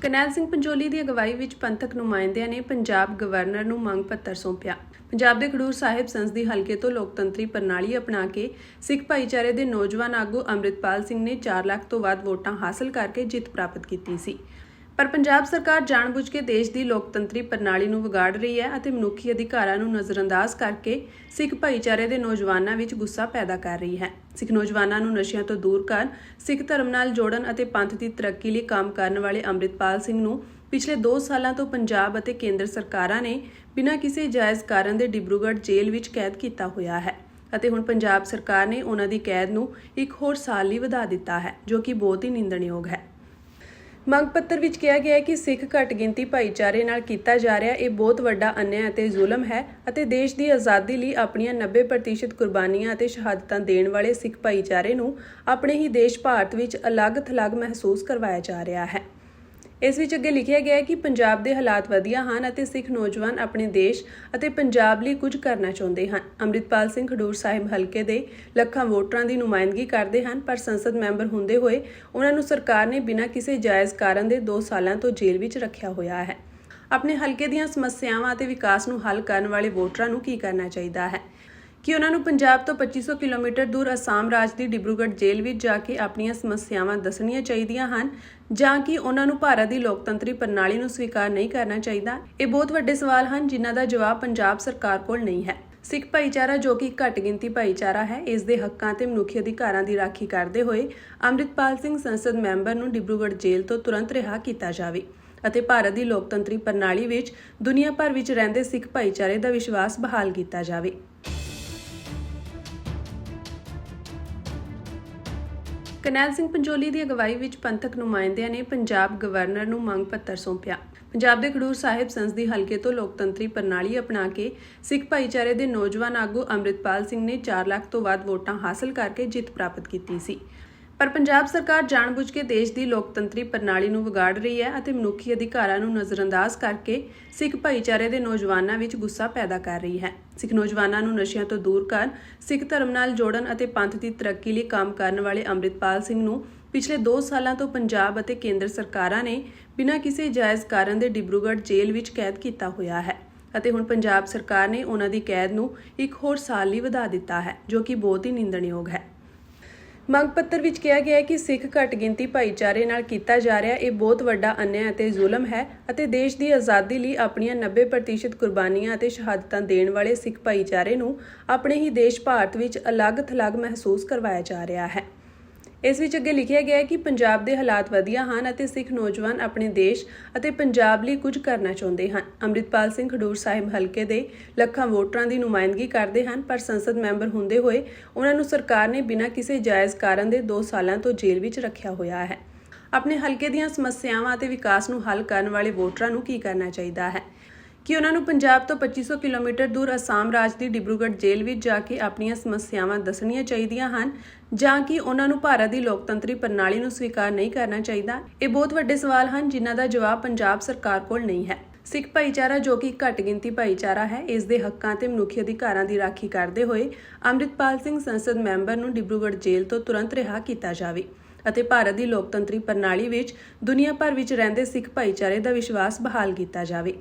ਕਰਨੈਲ ਸਿੰਘ ਪੰਜੋਲੀ ਦੀ ਅਗਵਾਈ ਵਿੱਚ ਪੰਥਕ ਨੁਮਾਇੰਦਿਆਂ ਨੇ ਪੰਜਾਬ ਗਵਰਨਰ ਨੂੰ ਮੰਗ ਪੱਤਰ ਸੌਂਪਿਆ। ਪੰਜਾਬ ਦੇ ਖਡੂਰ ਸਾਹਿਬ ਸੰਸਦੀ ਹਲਕੇ ਤੋਂ ਲੋਕਤੰਤਰੀ ਪ੍ਰਣਾਲੀ ਅਪਣਾ ਕੇ ਸਿੱਖ ਭਾਈਚਾਰੇ ਦੇ ਨੌਜਵਾਨ ਆਗੂ ਅੰਮ੍ਰਿਤਪਾਲ ਸਿੰਘ ਨੇ 4 ਲੱਖ ਤੋਂ ਵੱਧ ਵੋਟਾਂ ਹਾਸਲ ਕਰਕੇ ਜਿੱਤ ਪ੍ਰਾਪਤ ਕੀਤੀ ਸੀ। ਪਰ ਪੰਜਾਬ ਸਰਕਾਰ ਜਾਣਬੁੱਝ ਕੇ ਦੇਸ਼ ਦੀ ਲੋਕਤੰਤਰੀ ਪ੍ਰਣਾਲੀ ਨੂੰ ਵਿਗਾੜ ਰਹੀ ਹੈ ਅਤੇ ਮਨੁੱਖੀ ਅਧਿਕਾਰਾਂ ਨੂੰ ਨਜ਼ਰਅੰਦਾਜ਼ ਕਰਕੇ ਸਿੱਖ ਭਾਈਚਾਰੇ ਦੇ ਨੌਜਵਾਨਾਂ ਵਿੱਚ ਗੁੱਸਾ ਪੈਦਾ ਕਰ ਰਹੀ ਹੈ। ਸਿੱਖ ਨੌਜਵਾਨਾਂ ਨੂੰ ਨਸ਼ਿਆਂ ਤੋਂ ਦੂਰ ਕਰਨ ਸਿੱਖ ਧਰਮ ਨਾਲ ਜੋੜਨ ਅਤੇ ਪੰਥ ਦੀ ਤਰੱਕੀ ਲਈ ਕੰਮ ਕਰਨ ਵਾਲੇ ਅੰਮ੍ਰਿਤਪਾਲ ਸਿੰਘ ਨੂੰ ਪਿਛਲੇ 2 ਸਾਲਾਂ ਤੋਂ ਪੰਜਾਬ ਅਤੇ ਕੇਂਦਰ ਸਰਕਾਰਾਂ ਨੇ ਬਿਨਾਂ ਕਿਸੇ ਜਾਇਜ਼ ਕਾਰਨ ਦੇ ਡਿਬਰੂਗੜ੍ਹ ਜੇਲ੍ਹ ਵਿੱਚ ਕੈਦ ਕੀਤਾ ਹੋਇਆ ਹੈ ਅਤੇ ਹੁਣ ਪੰਜਾਬ ਸਰਕਾਰ ਨੇ ਉਹਨਾਂ ਦੀ ਕੈਦ ਨੂੰ ਇੱਕ ਹੋਰ ਸਾਲ ਲਈ ਵਧਾ ਦਿੱਤਾ ਹੈ, ਜੋ ਕਿ ਬਹੁਤ ਹੀ ਨਿੰਦਣਯੋਗ ਹੈ। ਮੰਗ ਪੱਤਰ ਵਿੱਚ ਕਿਹਾ ਗਿਆ ਹੈ ਕਿ ਸਿੱਖ ਘੱਟ ਗਿਣਤੀ ਭਾਈਚਾਰੇ ਨਾਲ ਕੀਤਾ ਜਾ ਰਿਹਾ, ਇਹ ਬਹੁਤ ਵੱਡਾ ਅਨਿਆਂ ਅਤੇ ਜ਼ੁਲਮ ਹੈ ਅਤੇ ਦੇਸ਼ ਦੀ ਆਜ਼ਾਦੀ ਲਈ ਆਪਣੀਆਂ 90% ਕੁਰਬਾਨੀਆਂ ਅਤੇ ਸ਼ਹਾਦਤਾਂ ਦੇਣ ਵਾਲੇ ਸਿੱਖ ਭਾਈਚਾਰੇ ਨੂੰ ਆਪਣੇ ਹੀ ਦੇਸ਼ ਭਾਰਤ ਵਿੱਚ ਅਲੱਗ-ਥਲੱਗ ਮਹਿਸੂਸ ਕਰਵਾਇਆ ਜਾ ਰਿਹਾ ਹੈ। ਇਸ ਵਿੱਚ ਅੱਗੇ ਲਿਖਿਆ ਗਿਆ ਹੈ ਕਿ ਪੰਜਾਬ ਦੇ ਹਾਲਾਤ ਵਧੀਆ ਹਨ ਅਤੇ ਸਿੱਖ ਨੌਜਵਾਨ ਆਪਣੇ ਦੇਸ਼ ਅਤੇ ਪੰਜਾਬ ਲਈ ਕੁਝ ਕਰਨਾ ਚਾਹੁੰਦੇ ਹਨ। ਅੰਮ੍ਰਿਤਪਾਲ ਸਿੰਘ ਖਡੂਰ ਸਾਹਿਬ ਹਲਕੇ ਦੇ ਲੱਖਾਂ ਵੋਟਰਾਂ ਦੀ ਨੁਮਾਇੰਦਗੀ ਕਰਦੇ ਹਨ, ਪਰ ਸੰਸਦ ਮੈਂਬਰ ਹੁੰਦੇ ਹੋਏ ਉਹਨਾਂ ਨੂੰ ਸਰਕਾਰ ਨੇ ਬਿਨਾਂ ਕਿਸੇ ਜਾਇਜ਼ ਕਾਰਨ ਦੇ 2 ਸਾਲਾਂ ਤੋਂ ਜੇਲ੍ਹ ਵਿੱਚ ਰੱਖਿਆ ਹੋਇਆ ਹੈ। ਆਪਣੇ ਹਲਕੇ ਦੀਆਂ ਸਮੱਸਿਆਵਾਂ ਅਤੇ ਵਿਕਾਸ ਨੂੰ ਹੱਲ ਕਰਨ ਵਾਲੇ ਵੋਟਰਾਂ ਨੂੰ ਕੀ ਕਰਨਾ ਚਾਹੀਦਾ ਹੈ? ਕਿ ਉਹਨਾਂ ਨੂੰ ਪੰਜਾਬ ਤੋਂ 2500 ਕਿਲੋਮੀਟਰ ਦੂਰ ਅਸਾਮ ਰਾਜ ਦੀ ਡਿਬਰੂਗੜ੍ਹ ਜੇਲ੍ਹ ਵਿੱਚ ਜਾ ਕੇ ਆਪਣੀਆਂ ਸਮੱਸਿਆਵਾਂ ਦੱਸਣੀਆਂ ਚਾਹੀਦੀਆਂ ਹਨ, ਜਾਂ ਕਿ ਉਹਨਾਂ ਨੂੰ ਭਾਰਤ ਦੀ ਲੋਕਤੰਤਰੀ ਪ੍ਰਣਾਲੀ ਨੂੰ ਸਵੀਕਾਰ ਨਹੀਂ ਕਰਨਾ ਚਾਹੀਦਾ। ਇਹ ਬਹੁਤ ਵੱਡੇ ਸਵਾਲ ਹਨ, ਜਿਨ੍ਹਾਂ ਦਾ ਜਵਾਬ ਪੰਜਾਬ ਸਰਕਾਰ ਕੋਲ ਨਹੀਂ ਹੈ। ਸਿੱਖ ਭਾਈਚਾਰਾ ਜੋ ਕਿ ਘੱਟ ਗਿਣਤੀ ਭਾਈਚਾਰਾ ਹੈ, ਇਸ ਦੇ ਹੱਕਾਂ ਤੇ ਮਨੁੱਖੀ ਅਧਿਕਾਰਾਂ ਦੀ ਰਾਖੀ ਕਰਦੇ ਹੋਏ ਅੰਮ੍ਰਿਤਪਾਲ ਸਿੰਘ ਸੰਸਦ ਮੈਂਬਰ ਨੂੰ ਡਿਬਰੂਗੜ੍ਹ ਜੇਲ੍ਹ ਤੋਂ ਤੁਰੰਤ ਰਿਹਾ ਕੀਤਾ ਜਾਵੇ ਅਤੇ ਭਾਰਤ ਦੀ ਲੋਕਤੰਤਰੀ ਪ੍ਰਣਾਲੀ ਵਿੱਚ ਦੁਨੀਆ ਭਰ ਵਿੱਚ ਰਹਿੰਦੇ ਸਿੱਖ ਭਾਈਚਾਰੇ ਦਾ ਵਿਸ਼ਵਾਸ ਬਹਾਲ ਕੀਤਾ ਜਾਵੇ। ਕਰਨੈਲ ਸਿੰਘ ਪੰਜੋਲੀ ਦੀ ਅਗਵਾਈ ਵਿੱਚ ਪੰਥਕ ਨੁਮਾਇੰਦਿਆਂ ਨੇ ਪੰਜਾਬ ਗਵਰਨਰ ਨੂੰ ਮੰਗ ਪੱਤਰ ਸੌਂਪਿਆ। ਪੰਜਾਬ ਦੇ ਖਡੂਰ ਸਾਹਿਬ ਸੰਸਦੀ ਹਲਕੇ ਤੋਂ ਲੋਕਤੰਤਰੀ ਪ੍ਰਣਾਲੀ ਅਪਣਾ ਕੇ ਸਿੱਖ ਭਾਈਚਾਰੇ ਦੇ ਨੌਜਵਾਨ ਆਗੂ ਅੰਮ੍ਰਿਤਪਾਲ ਸਿੰਘ ਨੇ 4 ਲੱਖ ਤੋਂ ਵੱਧ ਵੋਟਾਂ ਹਾਸਲ ਕਰਕੇ ਜਿੱਤ ਪ੍ਰਾਪਤ ਕੀਤੀ ਸੀ। ਪਰ ਪੰਜਾਬ ਸਰਕਾਰ ਜਾਣਬੁੱਝ ਕੇ ਦੇਸ਼ ਦੀ ਲੋਕਤੰਤਰੀ ਪ੍ਰਣਾਲੀ ਨੂੰ ਵਿਗਾੜ ਰਹੀ ਹੈ ਅਤੇ ਮਨੁੱਖੀ ਅਧਿਕਾਰਾਂ ਨੂੰ ਨਜ਼ਰਅੰਦਾਜ਼ ਕਰਕੇ ਸਿੱਖ ਭਾਈਚਾਰੇ ਦੇ ਨੌਜਵਾਨਾਂ ਵਿੱਚ ਗੁੱਸਾ ਪੈਦਾ ਕਰ ਰਹੀ ਹੈ। ਸਿੱਖ ਨੌਜਵਾਨਾਂ ਨੂੰ ਨਸ਼ਿਆਂ ਤੋਂ ਦੂਰ ਕਰਨ ਸਿੱਖ ਧਰਮ ਨਾਲ ਜੋੜਨ ਅਤੇ ਪੰਥ ਦੀ ਤਰੱਕੀ ਲਈ ਕੰਮ ਕਰਨ ਵਾਲੇ ਅੰਮ੍ਰਿਤਪਾਲ ਸਿੰਘ ਨੂੰ ਪਿਛਲੇ 2 ਸਾਲਾਂ ਤੋਂ ਪੰਜਾਬ ਅਤੇ ਕੇਂਦਰ ਸਰਕਾਰਾਂ ਨੇ ਬਿਨਾਂ ਕਿਸੇ ਜਾਇਜ਼ ਕਾਰਨ ਦੇ ਡਿਬਰੂਗੜ੍ਹ ਜੇਲ੍ਹ ਵਿੱਚ ਕੈਦ ਕੀਤਾ ਹੋਇਆ ਹੈ ਅਤੇ ਹੁਣ ਪੰਜਾਬ ਸਰਕਾਰ ਨੇ ਉਹਨਾਂ ਦੀ ਕੈਦ ਨੂੰ ਇੱਕ ਹੋਰ ਸਾਲ ਲਈ ਵਧਾ ਦਿੱਤਾ ਹੈ, ਜੋ ਕਿ ਬਹੁਤ ਹੀ ਨਿੰਦਣਯੋਗ ਹੈ। ਮੰਗ ਪੱਤਰ ਵਿੱਚ ਕਿਹਾ ਗਿਆ ਹੈ ਕਿ ਸਿੱਖ ਘੱਟ ਗਿਣਤੀ ਭਾਈਚਾਰੇ ਨਾਲ ਕੀਤਾ ਜਾ ਰਿਹਾ, ਇਹ ਬਹੁਤ ਵੱਡਾ ਅਨਿਆਂ ਅਤੇ ਜ਼ੁਲਮ ਹੈ ਅਤੇ ਦੇਸ਼ ਦੀ ਆਜ਼ਾਦੀ ਲਈ ਆਪਣੀਆਂ 90% ਕੁਰਬਾਨੀਆਂ ਅਤੇ ਸ਼ਹਾਦਤਾਂ ਦੇਣ ਵਾਲੇ ਸਿੱਖ ਭਾਈਚਾਰੇ ਨੂੰ ਆਪਣੇ ਹੀ ਦੇਸ਼ ਭਾਰਤ ਵਿੱਚ ਅਲੱਗ-ਥਲੱਗ ਮਹਿਸੂਸ ਕਰਵਾਇਆ ਜਾ ਰਿਹਾ ਹੈ। ਇਸ ਵਿੱਚ ਅੱਗੇ ਲਿਖਿਆ ਗਿਆ ਹੈ ਕਿ ਪੰਜਾਬ ਦੇ ਹਾਲਾਤ ਵਧੀਆ ਹਨ ਅਤੇ ਸਿੱਖ ਨੌਜਵਾਨ ਆਪਣੇ ਦੇਸ਼ ਅਤੇ ਪੰਜਾਬ ਲਈ ਕੁਝ ਕਰਨਾ ਚਾਹੁੰਦੇ ਹਨ। ਅੰਮ੍ਰਿਤਪਾਲ ਸਿੰਘ ਖਡੂਰ ਸਾਹਿਬ ਹਲਕੇ ਦੇ ਲੱਖਾਂ ਵੋਟਰਾਂ ਦੀ ਨੁਮਾਇੰਦਗੀ ਕਰਦੇ ਹਨ, ਪਰ ਸੰਸਦ ਮੈਂਬਰ ਹੁੰਦੇ ਹੋਏ ਉਹਨਾਂ ਨੂੰ ਸਰਕਾਰ ਨੇ ਬਿਨਾਂ ਕਿਸੇ ਜਾਇਜ਼ ਕਾਰਨ ਦੇ 2 ਸਾਲਾਂ ਤੋਂ ਜੇਲ੍ਹ ਵਿੱਚ ਰੱਖਿਆ ਹੋਇਆ ਹੈ। ਆਪਣੇ ਹਲਕੇ ਦੀਆਂ ਸਮੱਸਿਆਵਾਂ ਅਤੇ ਵਿਕਾਸ ਨੂੰ ਹੱਲ ਕਰਨ ਵਾਲੇ ਵੋਟਰਾਂ ਨੂੰ ਕੀ ਕਰਨਾ ਚਾਹੀਦਾ ਹੈ? ਕਿ ਉਹਨਾਂ ਨੂੰ ਪੰਜਾਬ ਤੋਂ 2500 ਕਿਲੋਮੀਟਰ ਦੂਰ ਅਸਾਮ ਰਾਜ ਦੀ ਡਿਬਰੂਗੜ੍ਹ ਜੇਲ੍ਹ ਵਿੱਚ ਜਾ ਕੇ ਆਪਣੀਆਂ ਸਮੱਸਿਆਵਾਂ ਦੱਸਣੀਆਂ ਚਾਹੀਦੀਆਂ ਹਨ, ਜਾਂ ਕਿ ਉਹਨਾਂ ਨੂੰ ਭਾਰਤ ਦੀ ਲੋਕਤੰਤਰੀ ਪ੍ਰਣਾਲੀ ਨੂੰ ਸਵੀਕਾਰ ਨਹੀਂ ਕਰਨਾ ਚਾਹੀਦਾ। ਇਹ ਬਹੁਤ ਵੱਡੇ ਸਵਾਲ ਹਨ, ਜਿਨ੍ਹਾਂ ਦਾ ਜਵਾਬ ਪੰਜਾਬ ਸਰਕਾਰ ਕੋਲ ਨਹੀਂ ਹੈ। ਸਿੱਖ ਭਾਈਚਾਰਾ ਜੋ ਕਿ ਘੱਟ ਗਿਣਤੀ ਭਾਈਚਾਰਾ ਹੈ, ਇਸ ਦੇ ਹੱਕਾਂ ਤੇ ਮਨੁੱਖੀ ਅਧਿਕਾਰਾਂ ਦੀ ਰਾਖੀ ਕਰਦੇ ਹੋਏ ਅੰਮ੍ਰਿਤਪਾਲ ਸਿੰਘ ਸੰਸਦ ਮੈਂਬਰ ਨੂੰ ਡਿਬਰੂਗੜ੍ਹ ਜੇਲ੍ਹ ਤੋਂ ਤੁਰੰਤ ਰਿਹਾ ਕੀਤਾ ਜਾਵੇ ਅਤੇ ਭਾਰਤ ਦੀ ਲੋਕਤੰਤਰੀ ਪ੍ਰਣਾਲੀ ਵਿੱਚ ਦੁਨੀਆ ਭਰ ਵਿੱਚ ਰਹਿੰਦੇ ਸਿੱਖ ਭਾਈਚਾਰੇ ਦਾ ਵਿਸ਼ਵਾਸ ਬਹਾਲ ਕੀਤਾ ਜਾਵੇ।